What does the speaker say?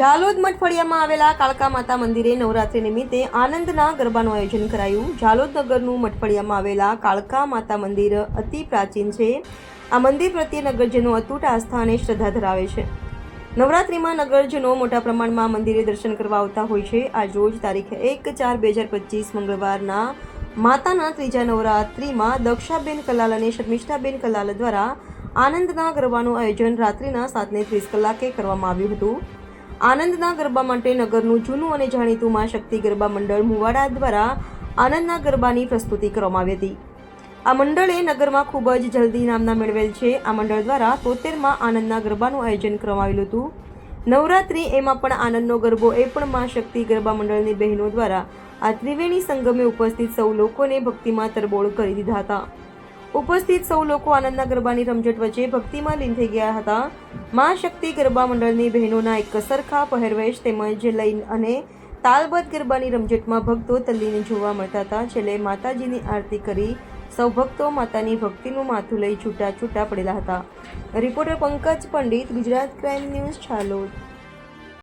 ઝાલોદ મઠફળિયામાં આવેલા કાળકા માતા મંદિરે નવરાત્રી નિમિત્તે આનંદના ગરબાનું આયોજન કરાયું. ઝાલોદ નગરનું મઠફળિયામાં આવેલા કાળકા માતા મંદિર અતિ પ્રાચીન છે. આ મંદિર પ્રત્યે નગરજનો અતૂટ આસ્થા અને શ્રદ્ધા ધરાવે છે. નવરાત્રિમાં નગરજનો મોટા પ્રમાણમાં મંદિરે દર્શન કરવા આવતા હોય છે. આજ રોજ તારીખ એક ચાર બે હજાર પચીસ મંગળવારના માતાના ત્રીજા નવરાત્રિમાં દક્ષાબેન કલાલ અને શર્મિષ્ઠાબેન કલાલ દ્વારા આનંદના ગરબાનું આયોજન રાત્રિના સાતને ત્રીસ કલાકે કરવામાં આવ્યું હતું. આનંદના ગરબા માટે નગરનું જૂનું અને જાણીતું મા શક્તિ ગરબા મંડળ મુવાડા દ્વારા આનંદના ગરબાની પ્રસ્તુતિ કરવામાં આવી હતી. આ મંડળે નગરમાં ખૂબ જ જલ્દી નામના મેળવેલ છે. આ મંડળ દ્વારા તોતેરમાં આનંદના ગરબાનું આયોજન કરવામાં આવેલું હતું. નવરાત્રિ એમાં પણ આનંદનો ગરબો એ પણ મા શક્તિ ગરબા મંડળની બહેનો દ્વારા આ ત્રિવેણી સંગમે ઉપસ્થિત સૌ લોકોને ભક્તિમાં તરબોળ કરી દીધા હતા. ઉપસ્થિત સૌ લોકો આનંદના ગરબાની રમઝટ વચ્ચે ભક્તિમાં લીન થઈ ગયા હતા. મા શક્તિ ગરબા મંડળની બહેનોના એક સરખા પહેરવેશ તેમજ લઈ અને તાલબદ્ધ ગરબાની રમઝટમાં ભક્તો તલ્લીને જોવા મળતા હતા. છેલ્લે માતાજીની આરતી કરી સૌ ભક્તો માતાની ભક્તિનું માથું લઈ છૂટા છૂટા પડેલા હતા. Reporter Pankaj Pandit, Gujarat crime news, Chhalod.